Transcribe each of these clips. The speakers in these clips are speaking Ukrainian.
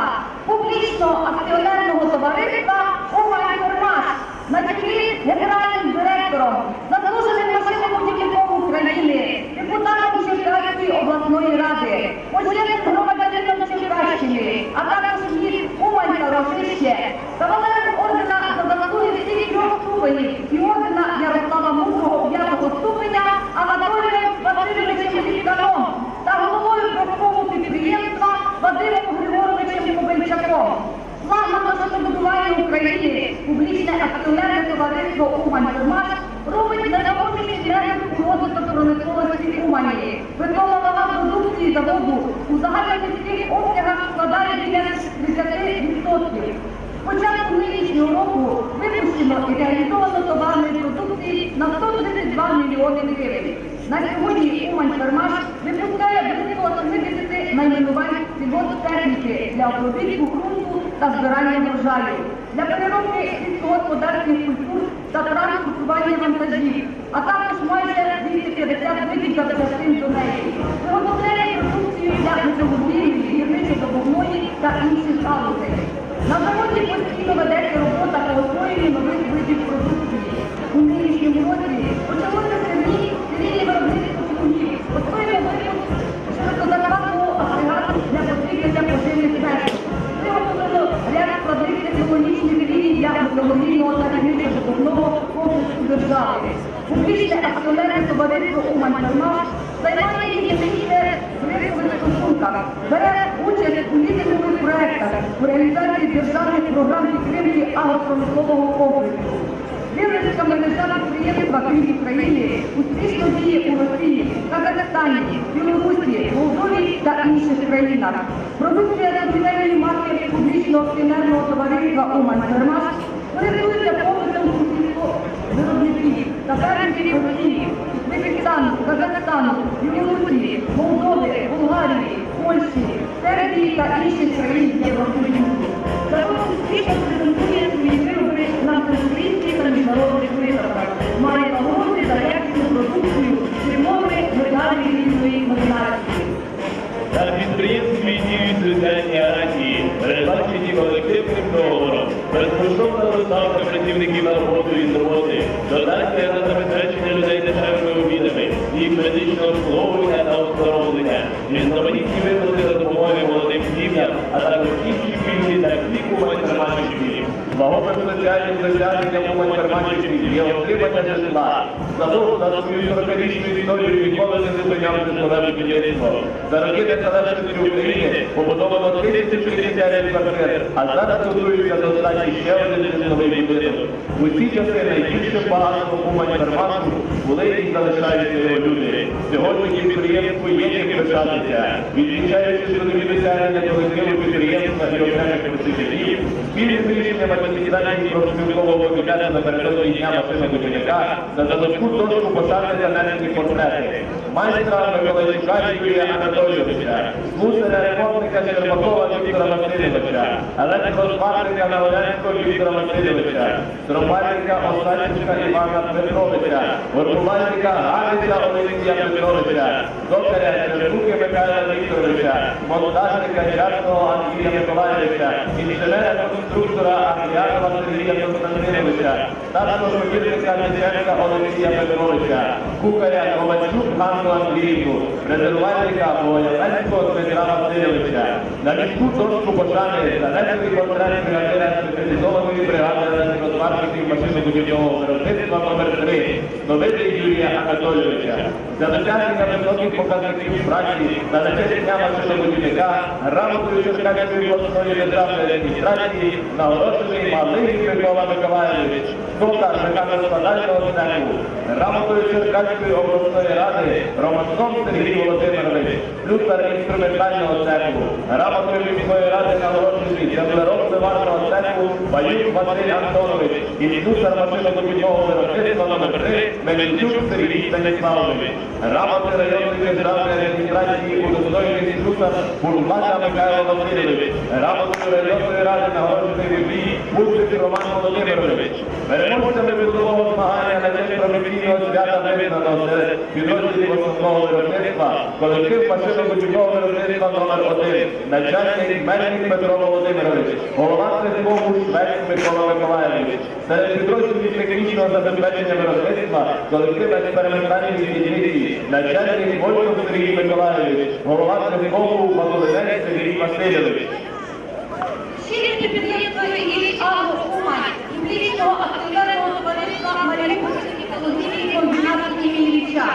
керівництва публічного акціонерного товариства «Уманформаш» на чолі з генеральним директором, заслуженим машинобудівником України, депутатом Черкаської обласної ради, почесним громадянином Черкащини, а також міст Умань та Рожище, товариство «Умань-Формаш» робить незаможний внесок у розвиток промисловості Умані. Виконана продукції заводу у загальноміських обсягах складає біля 30%. З початку нинішнього року випущено і реалізовано товарної продукції на 132 мільйони гривень. На сьогодні Умань-Фермаш випускає близько 80 найменувань сільгосптехніки для обробітку ґрунту та збирання врожаю, для переробки сільськогосподарських культур та транспортування вантажів, а також майже 250 видів запчастин до неї. Виготовляє продукцію для металургії, гірничо допомоги та інших галузей. На заводі постійно ведеться робота по освоєнні нових видів продукції. У нинішньому році Публічне акціонерне товариство «Умань-Фермаш» займає єдине в ринкових стосунках, бере участь у лідерних проєктах у реалізації державних програм підтримки агропромислового комплексу. Виробницька мережа підприємства крім України успішно діє у Росії, Казахстані, Білорусі, Молдові та інших країнах. Продукція національної марки публічного акціонерного товариства «Умань-Фермаш» користується попитом у фермерів Росії, Узбекистану, Казахстану, Білорусі, Молдови, Болгарії, Польщі, Сербії та інших країн Євросоюзу. Завод успішно презентує свої вироби на всеукраїнських та міжнародних виставках, має нагороди за якісну продукцію, фірмові медалі різної номінації. На підприємстві діють соціальні гарантії, передбачені колективним договором, безкоштовна доставка працівників на роботу بما إن الله Вагомим соціальним досягненням умань-ферманських є отримання житла. Завод за свою 40-річну історію ніколи не зупинявся своє будівництво. За роки незалежності України побудовано 1060 квартир, а зараз готується до здачі ще один житловий будинок. У ці часи найбільшим багатством умань фермансу були і залишаються його люди. Сьогодні підприємству є чим пишатися. Відвічаючи трудові досягнення колективу підприємства і окремих працівників, спільним рішенням адміністрації профспілкового комітету напередодні дня Василя Будівника за залишку дошку пошани занесені портрети. Майстра Миколайчука Юрія Анатолійовича, слусаря ремонтника Щербакова Віктора Васильовича, електрозварника Наоленського Віктора Васильовича, стромальника Осадчика Івана Петровича, воркувальника Галиця Олексія Петровича, токаря Чернуки Михайла Вікторовича, монтажника Часного Андрія Миколаєвича, інженера-конструктора Андріанова Сергія Константиновича, старшого повірника Ліценка Олексія Петровича, кухаря Ковальчук Ганну Андріївну, резервальника Воєнецького Дмитра Васильовича, на міську дошку пошани за занесли портрет бригадира спеціалізованої бригади електросварників машинобудівного виробництва номер 3 Новити Юрія Анатолійовича. За досягнення високих показників праці та на честь дня машинобудівника грамотою Черкаської обласної державної адміністрації нагороджений Малий Микола Миколаєвич, доктор механоскладального цеху, грамотою Черкаської обласної ради Романцов Сергій Володимирович, плюсар інструментального цеху, грамотою міської ради нагороджений землероб ливарного цеху Баюк Василь Антонович і плюсар машинобудівного виробництва номер 3 Мельничук Сергій Станіславович, грамоти районної державної адміністрації удостоєний плюсар Бурбака Михайло Васильович, грамотою районної ради нагороджений водій Бусик Роман Володимирович. Переможцями трудового змагання на день професійного свята визнано серед підрозділів основного виробництва колектив машинобудівного виробництва номер 1 начальник Мельник Петро Володимирович, голова цехову Швець Микола Миколаєвич. Серед підрозділів технічного забезпечення виробництва колектив експериментальної дільниці, начальник Вольков Сергій Миколаєвич, голова цехову Василинець Сергій Васильович. Щирі підприємства «Ілліч Агро Умань» і публічного акціонерного товариства «Маріупольський технологічний комбінат імені Ілліча».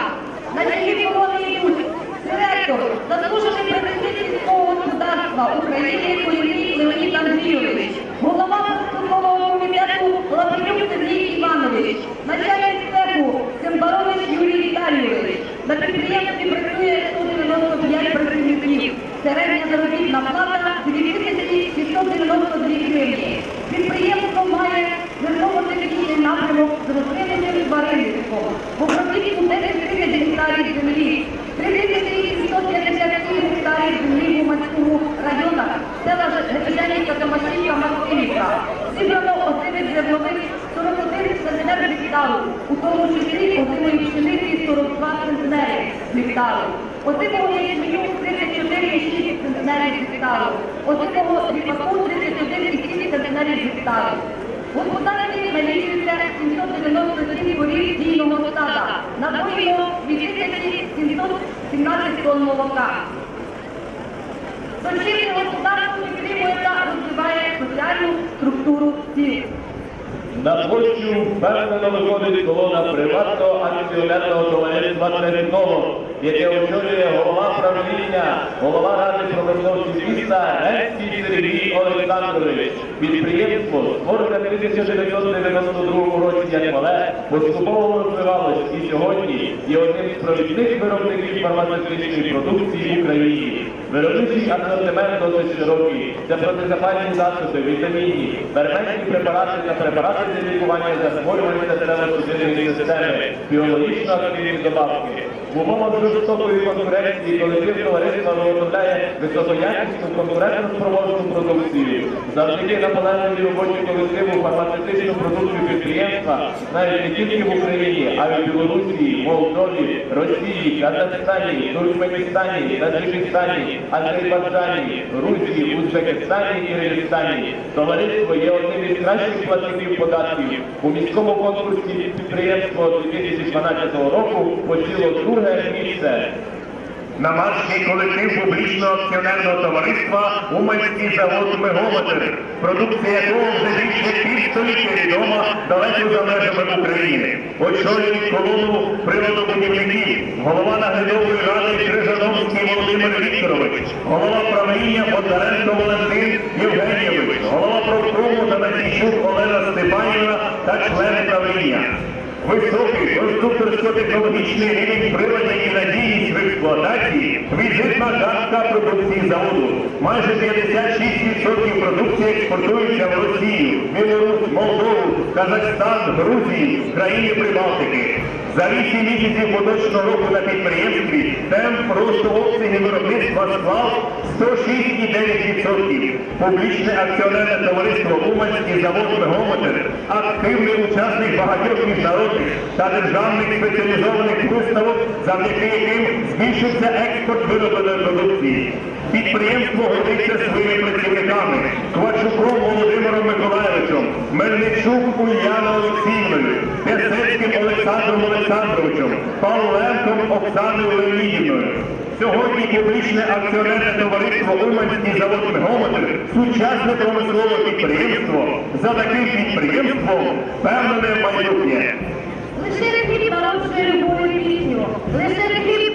На чолі колони йдуть директор, заслужений працівник сільського господарства України Політик Леонід Андрійович, голова виконкомового комітету Лапенюк Сергій Іванович, начальник цеху Цимбарович Юрій Віталійович. На підприємстві працює 195 працівників. Заробітна плата 2692 гривні. Підприємство має зерново-технічний напрямок з рослинним тваринництвом. В обробітку 10 тисяч землі, 3757 гектарів землі в Уманському районах, села Гречанівка, Томашівка, Максимівка. Зібрано озимих зернових 41 центнер гектару, у тому числі озимої пшениці 42 центнери гектару. Ячменю 34,6 центнерів гектару. Озимого ріпаку 31,7 центнерів гектару. Господарстві налічується 797 корів дійного стада. Напоїно 2717 тонн молока. Дочірнє господарство підтримує та розвиває соціальну структуру сіл. На площу впевнено виходить колона приватного акціонерного товариства «Терноло», яке очолює голова правління, голова ради промисловців міста Ренський Сергій Олександрович. Підприємство, створене в 1992 році як мале, поступово розвивалось і сьогодні є одним з провідних виробників фармацевтичної продукції в Україні. Виробничий асортимент досить широкий. Це протизапальні засоби, вітамінні, ферментні препарати та препарати для лікування захворювань серцево-судинної системи, біологічно активні добавки. В умовах жорстокої конкуренції колектив товариства виготовляє високоякісну конкурентно-спроможну продукцію. Завдяки наполегливій роботі колективу фармацевтичну продукцію підприємства знають не тільки в Україні, а й у Білорусі, Молдові, Росії, Казахстані, Туркменістані, Таджикистані, Азербайджані, Грузії, Узбекистані і Киргизстані. Товариство є одним із кращих платників податків. У міському конкурсі підприємство 2012 року посіло друге місце. На марші колектив публічного акціонерного товариства Уманський завод Меголотер, продукція якого вже більше півстоліття відома далеко за межами України. Очолюють колону приладобудівників, голова наглядової ради Крижановський Володимир Вікторович, голова правління Бондаренко Валентин Євгенійович, голова профкому Танасійчук Олена Степанівна та члени правління. Високий конструкторсько-технологічний рівень приладів і надійність в експлуатації візитна картка продукції заводу. Майже 56% продукції експортується в Росію, Білорусь, Молдову, Казахстан, Грузію, країни Прибалтики. За 8 місяців поточного року на підприємстві темп росту обсягів виробництва склав 106,9%. Публічне акціонерне товариство Уманський завод «Мегометр» активний учасник багатьох міжнародних та державних спеціалізованих виставок, завдяки яким збільшився експорт виробленої продукції. Підприємство гордиться своїми працівниками Квачуком Володимиром Миколаєвичем, Мельничук Ульяною Олексіївною, Песецьким Олександром Олександровичем, Павленком Оксаною Леонідівною. Сьогодні публічне акціонерне товариство Уманський завод «Мегометр» сучасне промислове підприємство за таким підприємством впевнене майбутнє. Лише хліб народжує любові пісню, лише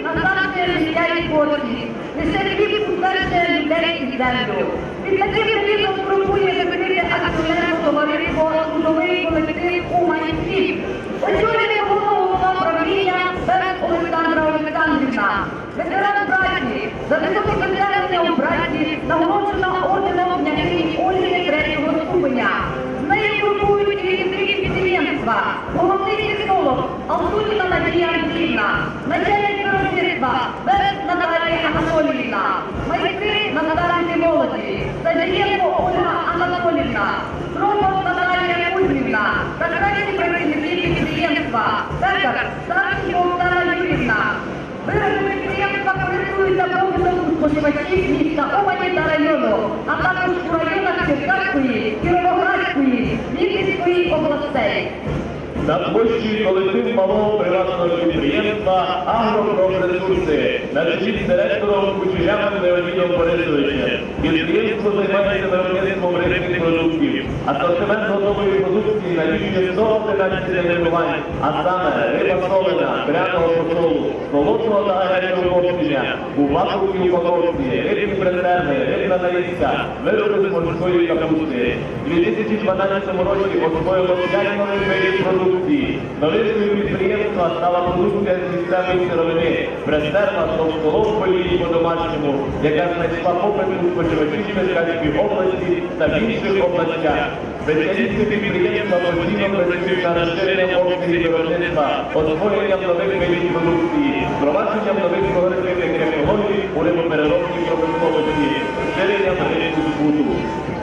насаджує життя і творчість, лише хліб утверджує людей і землю. Під таким девізом спробує закрити акціонерне товариство «Трудовий колектив Умань-Хліб». Очолює голову ветеран праці, за високе досягнення у праці, нагороджена орденом княгині Ольги третього ступеня. З нею групують керівники підприємства, головний технолог Алтуніна Надія Андріївна, начальник виробництва Берез Наталія Анатоліївна, майстри на молоді, Садієнко Ольга Анатоліївна, Тропов Наталія Кузьмівна та кращі працівники підприємства, Пекар Саші Олена Юрівна, Вироби міста Умані та району, а також у районах Черкаської, Кіровоградської, Вінницької областей. На площі колектив малого приватного підприємства «Агропроресурси» на чолі з директором Кучерявим Леонідом Борисовичем. Підприємство займається виробництвом рибних продуктів. Асортимент готової продукції налічує 111 найменувань, а саме риба солена, пряного посолу, холодного та гарячого копчення, у вакуумній упаковці, рибні презерви, рибна нарізка, вироби з морської капусти. У 2012 році освоїло 5 нових видів продукції. Новинкою підприємства стала продукція з місцевої сировини, презерва товстолов полії по-домашньому, яка знайшла попит у споживачів Черкаської області та в інших областях. Спеціалісти підприємства постійно працюють над розширенням обсягів виробництва, освоєнням нових видів продукції, впровадженням нових прогресивних технологій у рибопереробній промисловості, розширенням ринку збуту.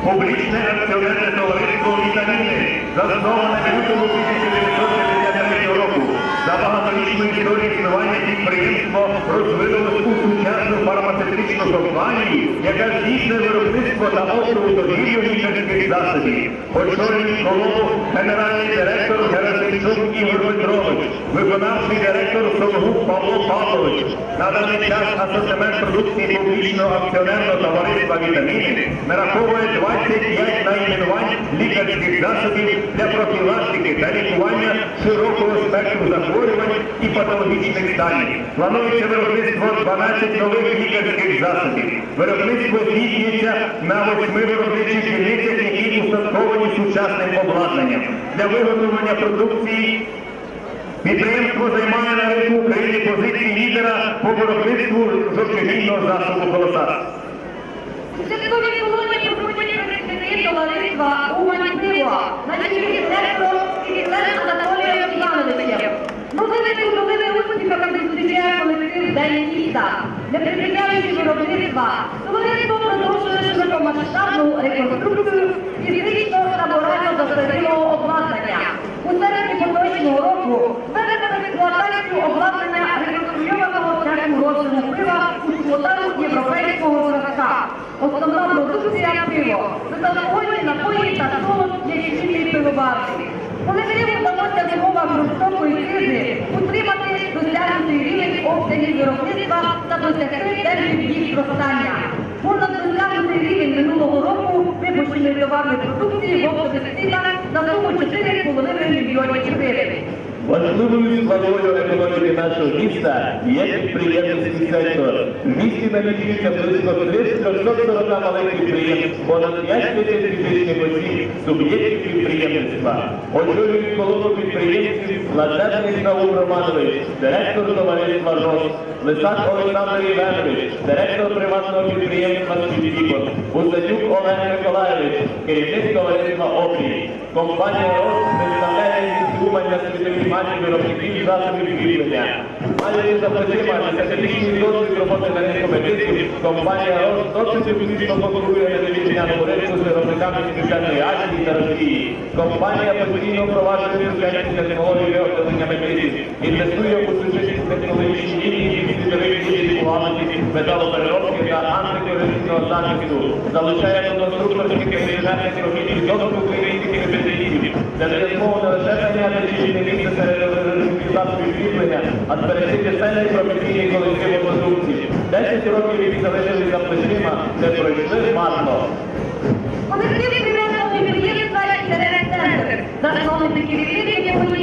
Публічне акціонерне товариство «Вітаміни», засноване в лютому 1953 року. За багаторічну історію існування підприємство розвинуло у сучасну фармацевтичну компанію, яка здійснює виробництво та оптову торгівлю лікарських засобів. Очолює голову генеральний директор Герасимчук Ігор Петрович, виконавчий директор Сологуб Павло Павлович. На даний час асортимент продукції публічного акціонерного товариства «Вітаміни» нараховує 25 найменувань лікарських засобів для профілактики та лікування широкого спектру захворювань і патологічних станів. Планується виробництво 12 нових лікарських засобів. Виробництво здійснюється на восьми виробничих дільницях, які устатковані сучасним обладнанням. Для виготовлення продукції Підприємство займає на ринку України позиції лідера по виробництву жовчогінного засобу колоса. День міста. Для підприємців виробництва товариство продовжує широкомасштабну реконструкцію фізичного та морально застарілого обладнання. У середні поточного року введено експлуатацію обладнання реконструйованого цеху розчину пива у експлуатацію європейського зразка. Основна продукція пиво. Безалкогольні напої та солод ячмінний пивоварки. Вдалося в кризи утримати досягнутий рівень обсягів виробництва та досягти термін їх зростання. Понад досягнутий рівень минулого року випущеної товарної продукції в цінах на суму 4,5 мільйонів гривень. Важливою складовою економіки нашого міста є підприємницький сектор. В місті налічується близько 340 малих підприємств, понад 5 тисяч фізичних осіб, суб'єктів підприємництва. Очолюють колону підприємців Лазерник Наум Романович, директор товариства РОС, Лисак Олександр Євгенович, директор приватного підприємства «Світіпот», Бузатюк Олег Миколаєвич, керівник товариства «Опрій». Компанія «Рос» представляє відсумання світовій масі виробників засобів кріплення. Має за плечима десятирічний досвід роботи на ринку медиців. Компанія досить успішно конкурує на вітчизняному ринку з виробниками Південної Азії та Росії. Компанія постійно впроваджує сучасні технології виготовлення медиців, інвестує у сучасні технологічні лінії у галузі металопереробки та антикорупційного захисту, залучає до конструкторських інженерних робіт і доступ українських дає змогу не лише зайняти місце серед відвідування, а зберегти сильний професійні колективи продукції. Десять років, їх залишили за плечима, не пройшли марно. Колектив приватного підприємства «Інтернет-центр», Засновники відвідування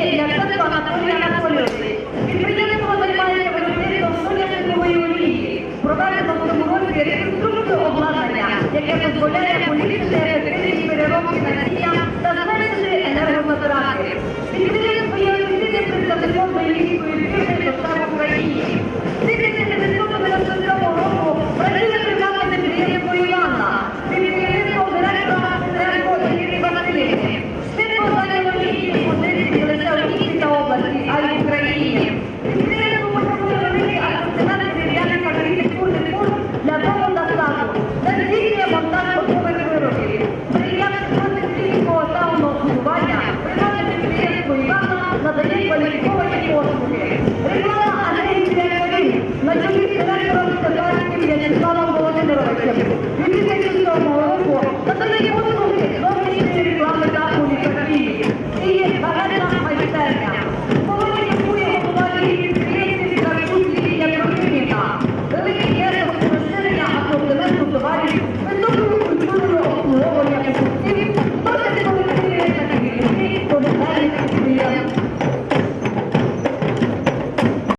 Gracias.